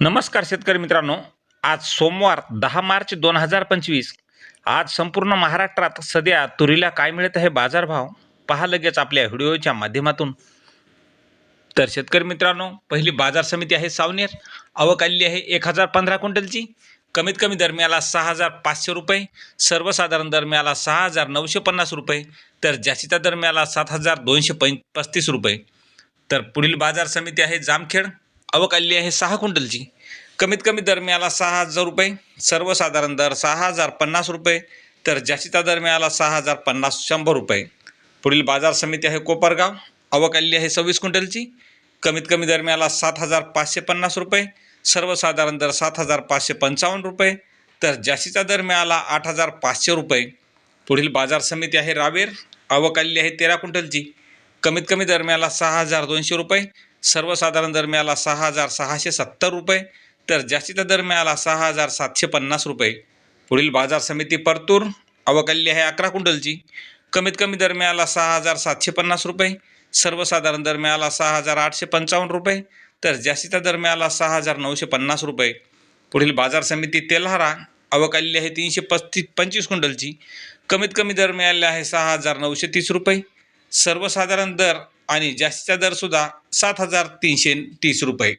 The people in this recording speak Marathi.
नमस्कार शेतकरी मित्रांनो. आज सोमवार दहा मार्च दोन हजार पंचवीस. आज संपूर्ण महाराष्ट्रात सध्या तुरीला काय मिळत आहे बाजारभाव? पहा लगेच आपल्या व्हिडिओच्या माध्यमातून. तर शेतकरी मित्रांनो पहिली बाजार समिती आहे सावनेर. आवक आलेली आहे एक हजार पंधरा क्विंटलची. कमीत कमी दरम्याला सहा हजार पाचशे रुपये सर्वसाधारण दरम्याला सहा हजार नऊशे पन्नास रुपये तर जास्तीचा दरम्याला सात हजार दोनशे पं पस्तीस रुपये. तर पुढील बाजार समिती आहे जामखेड. आवक आलेली आहे सहा क्विंटलची. कमीत कमी दरम्याला सहा हजार रुपये सर्वसाधारण दर सहा हजार पन्नास रुपये तर जास्तीचा दर मिळाला सहा हजार पन्नास शंभर रुपये. पुढील बाजार समिती आहे कोपरगाव आवक आलेली आहे सव्वीस क्विंटलची. कमीत कमी दर मिळाला सात हजार पाचशे पन्नास रुपये सर्वसाधारण दर सात हजार पाचशे पंचावन्न रुपये तर जास्तीचा दर मिळाला आठ हजार पाचशे रुपये. पुढील बाजार समिती आहे रावेर आवक आलेली आहे तेरा क्विंटलची. कमीत कमी दरम्याला सहा हजार दोनशे रुपये सर्वसाधारण दरम्याला सहा हजार सहाशे सत्तर रुपये तर जास्तीचा दर मिळाला सहा हजार सातशे पन्नास रुपये. पुढील बाजार समिती परतूर अवकाली आहे अकरा क्विंटलची कमीत कमी दर मिळाला सहा हजार सातशे पन्नास रुपये सर्वसाधारण दर मिळाला सहा हजार आठशे पंचावन्न रुपये तर जास्तीचा दर मिळाला सहा हजार नऊशे पन्नास रुपये. पुढील बाजार समिती तेल्हारा अवकाली आहे तीनशे पस्तीस पंचवीस क्विंटलची कमीत कमी दर मिळाले आहे सहा हजार नऊशे तीस रुपये. सर्वसाधारण दर आणि जास्तीचा दरसुद्धा सात हजार तीनशे तीस रुपये.